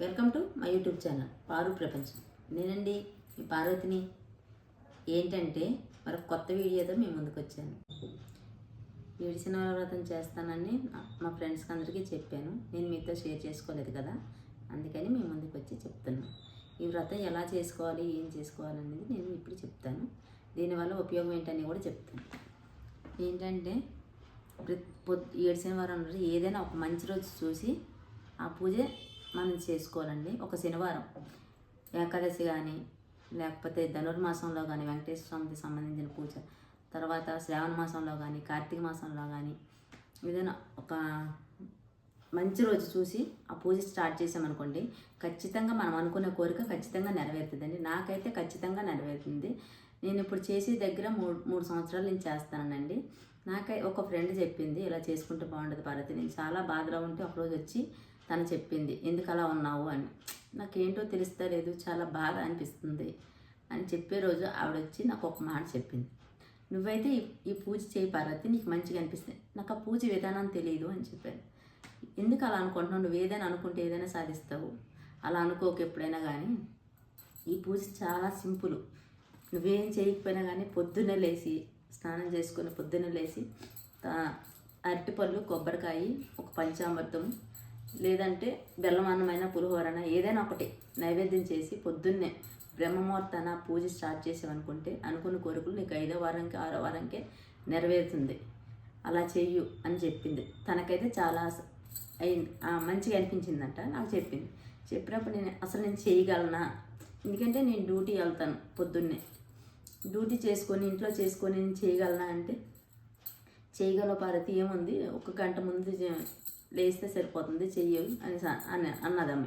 Welcome to my YouTube channel Paru ప్రపంచం. నేనండి మీ పార్వతిని. ఏంటంటే మరొక కొత్త వీడియోతో మేము ముందుకు వచ్చాను విడిసిన వ్రతం చేస్తానని మా ఫ్రెండ్స్కి అందరికీ చెప్పాను. నేను మీతో షేర్ చేసుకోలేదు కదా అందుకని మేము ముందుకు వచ్చి చెప్తున్నాను. ఈ వ్రతం ఎలా చేసుకోవాలి ఏం చేసుకోవాలి అనేది నేను ఇప్పుడు చెప్తాను. దీనివల్ల ఉపయోగం ఏంటని కూడా చెప్తాను. ఏంటంటే ప్రతి పొద్దు ఏడు శనివారం రోజు ఏదైనా ఒక మంచి రోజు చూసి ఆ పూజ మనం చేసుకోవాలండి. ఒక శనివారం. ఏకాదశి కానీ లేకపోతే ధనుర్మాసంలో కానీ వెంకటేశ్వర స్వామికి సంబంధించిన పూజ. తర్వాత శ్రావణ మాసంలో కానీ కార్తీక మాసంలో కానీ ఏదైనా ఒక మంచి రోజు చూసి ఆ పూజ స్టార్ట్ చేసామనుకోండి ఖచ్చితంగా మనం అనుకునే కోరిక ఖచ్చితంగా నెరవేరుతుందండి. నాకైతే ఖచ్చితంగా నెరవేరుతుంది. నేను ఇప్పుడు చేసే దగ్గర మూడు మూడు సంవత్సరాలు నేను చేస్తానండి నాకై ఒక ఫ్రెండ్ చెప్పింది ఇలా చేసుకుంటే బాగుంటుంది భారతి నేను చాలా బాధలో ఉంటే ఒకరోజు వచ్చి తను చెప్పింది. ఎందుకు అలా ఉన్నావు అని. నాకేంటో తెలుస్తా లేదు చాలా బాధ అనిపిస్తుంది అని చెప్పే రోజు ఆవిడ వచ్చి నాకు ఒక మాట చెప్పింది. నువ్వైతే ఈ పూజ చేయి పార్వతి నీకు మంచిగా అనిపిస్తుంది నాకు ఆ పూజ విధానం తెలియదు అని చెప్పాను. ఎందుకు అలా అనుకుంటున్నావు? నువ్వు ఏదైనా అనుకుంటే ఏదైనా సాధిస్తావు. అలా అనుకోక ఎప్పుడైనా కానీ ఈ పూజ చాలా సింపుల్. నువ్వేం చేయకపోయినా కానీ పొద్దున్నే లేచి స్నానం చేసుకుని పొద్దున్నే లేచి అరటిపళ్ళు కొబ్బరికాయ ఒక పంచామృతం లేదంటే బెల్లం అన్నమైన పులిహోరన ఏదైనా ఒకటి నైవేద్యం చేసి పొద్దున్నే బ్రహ్మముహూర్తాన పూజ స్టార్ట్ చేసామనుకుంటే అనుకున్న కోరికలు నీకు ఐదో వారానికి ఆరో వారానికే నెరవేరుతుంది. అలా చెయ్యు అని చెప్పింది. తనకైతే చాలా అయింది మంచిగా అనిపించిందంట నాకు చెప్పింది. చెప్పినప్పుడు నేను అసలు నేను చేయగలనా? ఎందుకంటే నేను డ్యూటీ వెళ్తాను పొద్దున్నే. డ్యూటీ చేసుకొని ఇంట్లో చేసుకొని నేను చేయగలనా అంటే చేయగల భారతి ఏముంది? ఒక గంట ముందు లేస్తే సరిపోతుంది చెయ్యి అని స- అని అన్నదమ్మ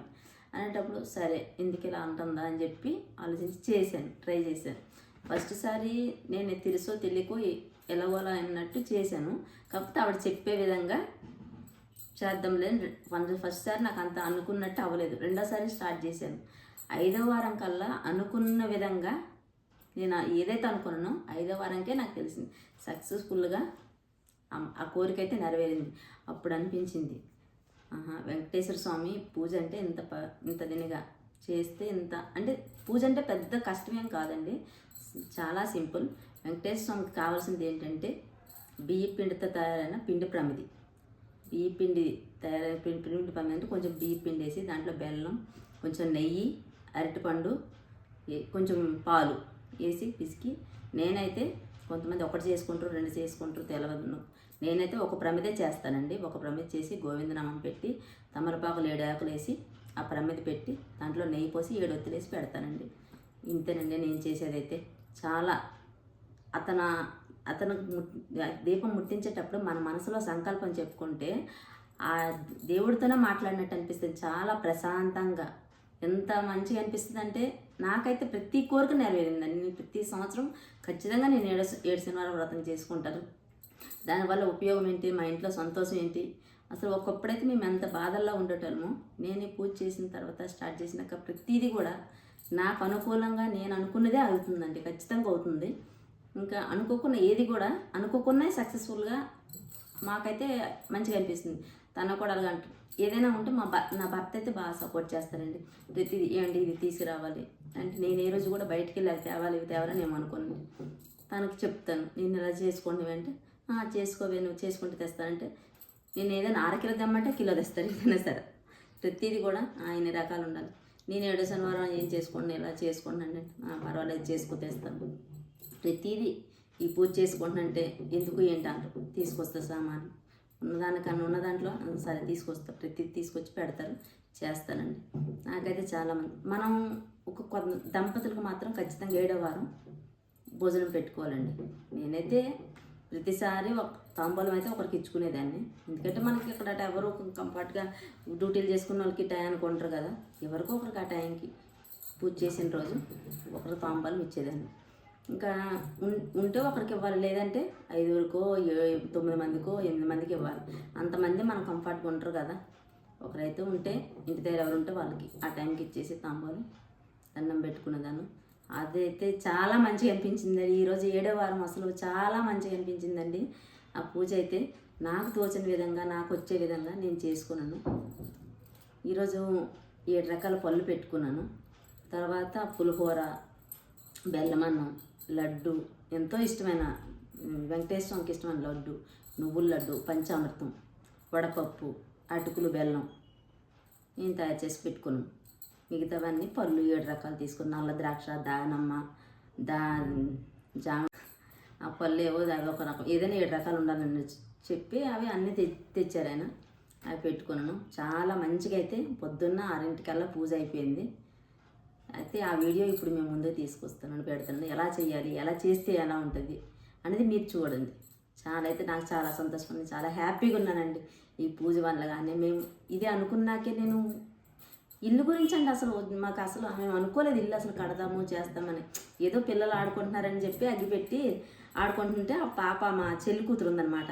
అనేటప్పుడు సరే ఎందుకు ఇలా అంటుందా అని చెప్పి ఆలోచించి చేశాను ట్రై చేశాను. ఫస్ట్ సారి నేను తెలుసో తెలియకో ఎలాగోలా అన్నట్టు చేశాను. కాకపోతే ఆవిడ చెప్పే విధంగా చేద్దాంలే వన్ ఫస్ట్ సారి నాకు అంత అనుకున్నట్టు అవ్వలేదు. రెండోసారి స్టార్ట్ చేశాను. ఐదో వారం కల్లా అనుకున్న విధంగా నేను ఏదైతే అనుకున్నానో ఐదో వారంకే నాకు తెలిసింది. సక్సెస్ఫుల్గా ఆ- కోరిక అయితే నెరవేరింది. అప్పుడు అనిపించింది ఆహా వెంకటేశ్వర స్వామి పూజ అంటే ఇంత ప ఇంత దినిగా చేస్తే ఇంత అంటే పూజ అంటే పెద్ద కష్టమేం కాదండి. చాలా సింపుల్. వెంకటేశ్వర స్వామికి కావాల్సింది ఏంటంటే బియ్య పిండితో తయారైన పిండి ప్రమిది. బియ్య పిండి తయారైన పిండి పిండి ప్రమిది అంటే కొంచెం బియ్య పిండి వేసి దాంట్లో బెల్లం కొంచెం నెయ్యి అరటిపండు కొంచెం పాలు వేసి పిసికి. నేనైతే కొంతమంది ఒకటి చేసుకుంటారు రెండు చేసుకుంటారు తెలవదు. నేనైతే ఒక ప్రమిదే చేస్తానండి. ఒక ప్రమిద చేసి గోవిందనామం పెట్టి తమలపాకులు ఏడు ఆకులు వేసి ఆ ప్రమిద పెట్టి దాంట్లో నెయ్యి పోసి ఏడు ఒత్తులేసి పెడతానండి. ఇంతేనండి నేను చేసేదైతే. చాలా అతను అతను దీపం ముట్టించేటప్పుడు మన మనసులో సంకల్పం చెప్పుకుంటే ఆ దేవుడితోనే మాట్లాడినట్టు అనిపిస్తుంది. చాలా ప్రశాంతంగా. ఎంత మంచిగా అనిపిస్తుంది అంటే నాకైతే ప్రతి కోరిక నెరవేరిందండి. నేను ప్రతి సంవత్సరం ఖచ్చితంగా నేను ఏడు ఏడు శనివారం వ్రతం చేసుకుంటాను. దానివల్ల ఉపయోగం ఏంటి? మా ఇంట్లో సంతోషం ఏంటి? అసలు ఒకప్పుడైతే మేము ఎంత బాధల్లో ఉండేటోళ్ళము నేనే పూజ చేసిన తర్వాత స్టార్ట్ చేసినాక ప్రతిదీ కూడా నాకు అనుకూలంగా నేను అనుకున్నదే అవుతుందండి. ఖచ్చితంగా అవుతుంది. ఇంకా అనుకోకున్న ఏది కూడా అనుకోకున్నా సక్సెస్ఫుల్గా మాకైతే మంచిగా అనిపిస్తుంది. తన కూడా అలాగ ఏదైనా ఉంటే మా భర్త నా భర్త అయితే బాగా సపోర్ట్ చేస్తారండి. ప్రతిదీ ఏంటి ఇది తీసుకురావాలి. అంటే నేను ఏ రోజు కూడా బయటికి వెళ్ళి అది తేవాలి ఇవి తేవాలని ఏమో తనకు తనకి చెప్తాను నేను ఇలా చేసుకోండి అంటే చేసుకోవే నువ్వు చేసుకుంటూ తెస్తానంటే నేను ఏదైనా అర కిలో తెమ్మంటే కిలో తెస్తాను ఏదైనా సరే. ప్రతిదీ కూడా ఆ, రకాలు ఉండాలి. నేను ఏడు శనివారం ఏం చేసుకోండి ఇలా చేసుకోండి అంటే పర్వాలేదు చేసుకో తెస్తాను ప్రతిదీ ఈ పూజ చేసుకుంటున్నంటే ఎందుకు ఏంటి అంటారు తీసుకొస్తా సామాను ఉన్నదానికన్నా ఉన్న దాంట్లో సరే తీసుకొస్తా ప్రతి తీసుకొచ్చి పెడతారు చేస్తానండి. నాకైతే చాలా మంది మనం ఒక కొంత దంపతులకు మాత్రం ఖచ్చితంగా ఏడో వారం భోజనం పెట్టుకోవాలండి. నేనైతే ప్రతిసారి ఒక తాంబూలం అయితే ఒకరికి ఇచ్చుకునేదాన్ని. ఎందుకంటే మనకి ఇక్కడ ఎవరు కంఫర్ట్గా డ్యూటీలు చేసుకున్న వాళ్ళకి టయానికి ఉంటారు కదా. ఎవరికో ఒకరికి ఆ టైంకి పూజ చేసిన రోజు ఒకరు తాంబూలం ఇచ్చేదాన్ని. ఇంకా ఉంటే ఒకరికి ఇవ్వాలి. లేదంటే ఐదుగురికో తొమ్మిది మందికో ఎనిమిది మందికి ఇవ్వాలి. అంతమంది మనం కంఫర్ట్గా ఉంటారు కదా. ఒకరైతే ఉంటే ఇంటి దగ్గర ఎవరు ఉంటే వాళ్ళకి ఆ టైంకి ఇచ్చేసి తాంబూలం దండం పెట్టుకునేదాన్ని. అదైతే చాలా మంచిగా అనిపించింది ఈరోజు ఏడో వారం అసలు చాలా మంచిగా అనిపించిందండి. ఆ పూజ అయితే నాకు తోచిన విధంగా నాకు వచ్చే విధంగా నేను చేసుకున్నాను. ఈరోజు ఏడు రకాల పళ్ళు పెట్టుకున్నాను. తర్వాత పులిహోర బెల్లమన్నం లడ్డు ఎంతో ఇష్టమైన వెంకటేశ్వరంకి ఇష్టమైన లడ్డు నువ్వుల లడ్డు పంచామృతం వడపప్పు అటుకులు బెల్లం నేను తయారు చేసి పెట్టుకున్నాను. మిగతావన్నీ పళ్ళు ఏడు రకాలు తీసుకుని నల్ల ద్రాక్ష దానమ్మ దా జామ. ఆ పళ్ళు ఏవో అవి ఒక రకం. ఏదైనా ఏడు రకాలు ఉండాలని చెప్పి అవి అన్నీ తె తెచ్చారు ఆయన. అవి పెట్టుకున్నాను. చాలా మంచిగా అయితే పొద్దున్న ఆరింటికల్లా పూజ అయిపోయింది. అయితే ఆ వీడియో ఇప్పుడు మేము ముందే తీసుకొస్తున్నాను పెడుతున్నాను. ఎలా చేయాలి ఎలా చేస్తే ఎలా ఉంటుంది అనేది మీరు చూడండి. చాలా అయితే నాకు చాలా సంతోషం ఉంది. చాలా హ్యాపీగా ఉన్నానండి ఈ పూజ వల్ల. కానీ మేము ఇది అనుకున్నాకే నేను ఇల్లు గురించి అండి అసలు మాకు అసలు మేము అనుకోలేదు ఇల్లు అసలు కడదాము చేస్తామని. ఏదో పిల్లలు ఆడుకుంటున్నారని చెప్పి అగ్గిపెట్టి ఆడుకుంటుంటే ఆ పాప మా చెల్లి కూతురు ఉందన్నమాట.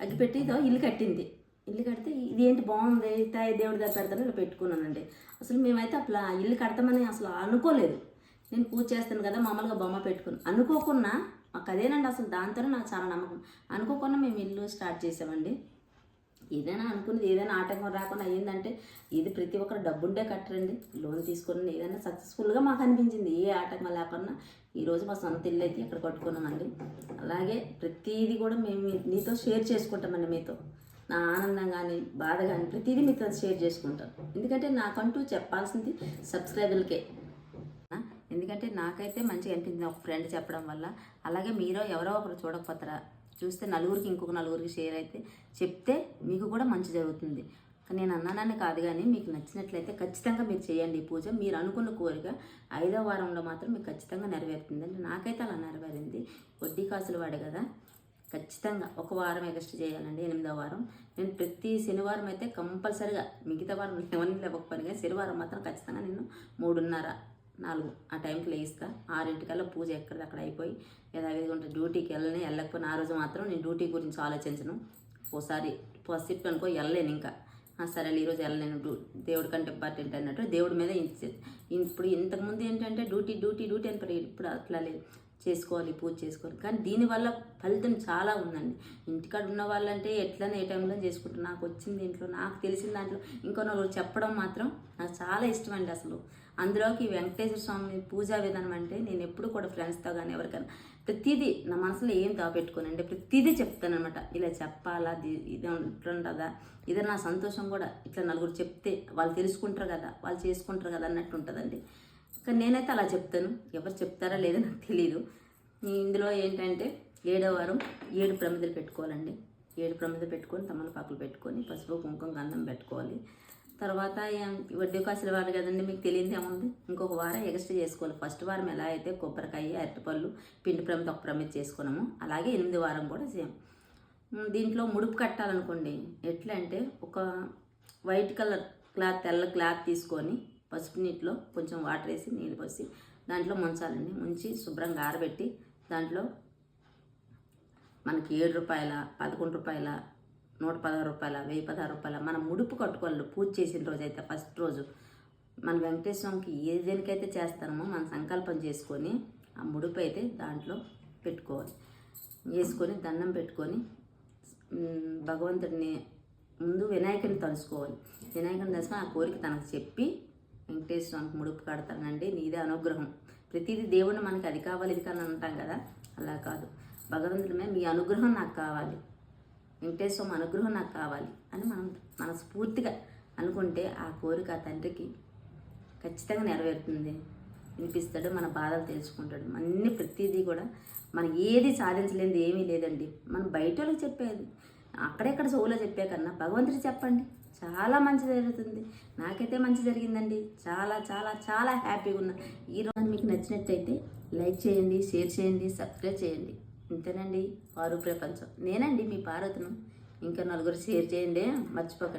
అగ్గిపెట్టి ఇదో ఇల్లు కట్టింది. ఇల్లు కడితే ఇది ఏంటి బాగుంది తాయి దేవుడి దగ్గర పెడతాను ఇలా పెట్టుకున్నానండి. అసలు మేమైతే అట్లా ఇల్లు కడతామని అసలు అనుకోలేదు. నేను పూజ చేస్తాను కదా మామూలుగా బొమ్మ పెట్టుకుని. అనుకోకుండా మాకు అదేనండి అసలు దాంతోనే నాకు చాలా నమ్మకం. అనుకోకుండా మేము ఇల్లు స్టార్ట్ చేసామండి. ఏదైనా అనుకున్నది ఏదైనా ఆటంకం రాకుండా అయ్యిందంటే ఇది ప్రతి ఒక్కరు డబ్బుంటే కట్టరండి. లోన్ తీసుకుని ఏదైనా సక్సెస్ఫుల్గా మాకు అనిపించింది ఏ ఆటంకం లేకుండా ఈరోజు మా సొంత ఇల్లు అయితే ఇక్కడ కట్టుకున్నామండి అలాగే ప్రతిదీ కూడా మేము నీతో షేర్ చేసుకుంటామండి మీతో. నా ఆనందం కానీ బాధ కానీ ప్రతిదీ మీతో షేర్ చేసుకుంటాను ఎందుకంటే నాకంటూ చెప్పాల్సింది సబ్స్క్రైబర్లకే. ఎందుకంటే నాకైతే మంచిగా అనిపించింది ఒక ఫ్రెండ్ చెప్పడం వల్ల. అలాగే మీరు ఎవరో ఒకరు చూడకపోతారా? చూస్తే నలుగురికి ఇంకొక నలుగురికి షేర్ అయితే చెప్తే మీకు కూడా మంచి జరుగుతుంది. నేను అన్నానని కాదు కానీ మీకు నచ్చినట్లయితే ఖచ్చితంగా మీరు చేయండి ఈ పూజ. మీరు అనుకున్న కోరిక ఐదో వారంలో మాత్రం మీకు ఖచ్చితంగా నెరవేరుతుంది. అంటే నాకైతే అలా నెరవేరింది. వడ్డీ కాసులు వాడే కదా. ఖచ్చితంగా ఒక వారం ఎగస్ట్ చేయాలండి ఎనిమిదో వారం. నేను ప్రతి శనివారం అయితే కంపల్సరిగా మిగతా వారం ఎవరిని లేకపోయినా కానీ శనివారం మాత్రం ఖచ్చితంగా నేను మూడున్నర నాలుగు ఆ టైంకి లేయిస్తా ఆరింటికల్లా పూజ ఎక్కడిది? అక్కడ అయిపోయి యథావిధిగా ఉంటే డ్యూటీకి వెళ్ళని వెళ్ళకపోయినా ఆ రోజు మాత్రం నేను డ్యూటీ గురించి ఆలోచించను. ఓసారి పసిప్పు అనుకో వెళ్ళలేను ఇంకా. ఆ, సరే ఈరోజు వెళ్ళలేను. డ్యూ దేవుడి కంటే ఇంపార్టెంట్ అన్నట్టు దేవుడి మీద ఇప్పుడు ఇంతకుముందు ఏంటంటే డ్యూటీ డ్యూటీ డ్యూటీ అని ఇప్పుడు అట్లా లేదు చేసుకోవాలి పూజ చేసుకోవాలి. కానీ దీనివల్ల ఫలితం చాలా ఉందండి. ఇంటికాడ ఉన్న వాళ్ళంటే ఎట్లనే ఏ టైంలో చేసుకుంటారు? నాకు వచ్చింది దీంట్లో నాకు తెలిసిన దాంట్లో ఇంకో నలుగురు చెప్పడం మాత్రం నాకు చాలా ఇష్టం అండి అసలు. అందులోకి వెంకటేశ్వర స్వామి పూజా విధానం అంటే నేను ఎప్పుడు కూడా ఫ్రెండ్స్తో కానీ ఎవరికైనా ప్రతిదీ నా మనసులో ఏం దాపెట్టుకోనండి ప్రతిదీ చెప్తానమాట ఇలా చెప్పాలా ఇది ఉంటుందా ఇది నా సంతోషం కూడా ఇట్లా నలుగురు చెప్తే వాళ్ళు తెలుసుకుంటారు కదా వాళ్ళు చేసుకుంటారు కదా అన్నట్టు ఉంటుందండి. కానీ నేనైతే అలా చెప్తాను. ఎవరు చెప్తారా లేదో నాకు తెలియదు ఇందులో ఏంటంటే ఏడో వారం ఏడు ప్రమిదలు పెట్టుకోవాలండి. ఏడు ప్రమిదలు పెట్టుకొని తమలపాకులు పెట్టుకొని పసుపు కుంకుమ గంధం పెట్టుకోవాలి. తర్వాత వడ్డీ కాసులు వారు కదండి మీకు తెలియదు ఏముంది? ఇంకొక వారం ఎక్స్ట్రా చేసుకోవాలి. ఫస్ట్ వారం ఎలా అయితే కొబ్బరికాయ అరటిపళ్ళు పిండి ప్రమిత ఒక ప్రమిత చేసుకున్నాము అలాగే ఎనిమిది వారం కూడా సేమ్ దీంట్లో ముడుపు కట్టాలనుకోండి ఎట్లా అంటే ఒక వైట్ కలర్ క్లాత్ తెల్ల క్లాత్ తీసుకొని పసుపు నీటిలో కొంచెం వాటర్ వేసి నీళ్ళు పోసి దాంట్లో ముంచాలండి. ముంచి శుభ్రంగా ఆరబెట్టి దాంట్లో మనకి ఏడు రూపాయల పదకొండు రూపాయల నూట పదహారు రూపాయల వెయ్యి పదహారు రూపాయల. మనం ముడుపు కట్టుకోవాలి. పూజ చేసిన రోజు అయితే ఫస్ట్ రోజు. మన వెంకటేశ్వరంకి ఏ దేనికైతే చేస్తామో మన సంకల్పం చేసుకొని ఆ ముడుపు అయితే దాంట్లో పెట్టుకోవాలి. వేసుకొని దండం పెట్టుకొని భగవంతుడిని ముందు వినాయకుని తలుసుకోవాలి వినాయకుని తలుసుకొని ఆ కోరిక తనకు చెప్పి వెంకటేశ్వరానికి ముడుపు కడతానండి. నీదే అనుగ్రహం. ప్రతిదీ దేవుడిని మనకి అది కావాలి ఇది కావాలి అంటాం కదా? అలా కాదు. భగవంతుడి మీ అనుగ్రహం నాకు కావాలి. వెంకటేశ్వరం అనుగ్రహం నాకు కావాలి అని మనం మనస్ఫూర్తిగా అనుకుంటే ఆ కోరిక ఆ తండ్రికి ఖచ్చితంగా నెరవేరుతుంది. వినిపిస్తాడు మన బాధలు తెలుసుకుంటాడు. అన్ని ప్రతిదీ కూడా మనం ఏది సాధించలేనిది ఏమీ లేదండి. మనం బయట వాళ్ళకి చెప్పేది. అక్కడెక్కడ చెవులో చెప్పే కన్నా భగవంతుడు చెప్పండి. చాలా మంచి జరుగుతుంది. నాకైతే మంచి జరిగిందండి. చాలా చాలా చాలా హ్యాపీగా ఉన్నా. ఈ రోజు మీకు నచ్చినట్టయితే లైక్ చేయండి షేర్ చేయండి సబ్స్క్రైబ్ చేయండి. ఇంతేనండి పారు ప్రపంచం. నేనండి మీ పార్వతను. ఇంకా నలుగురు షేర్ చేయండి మర్చిపోకండి.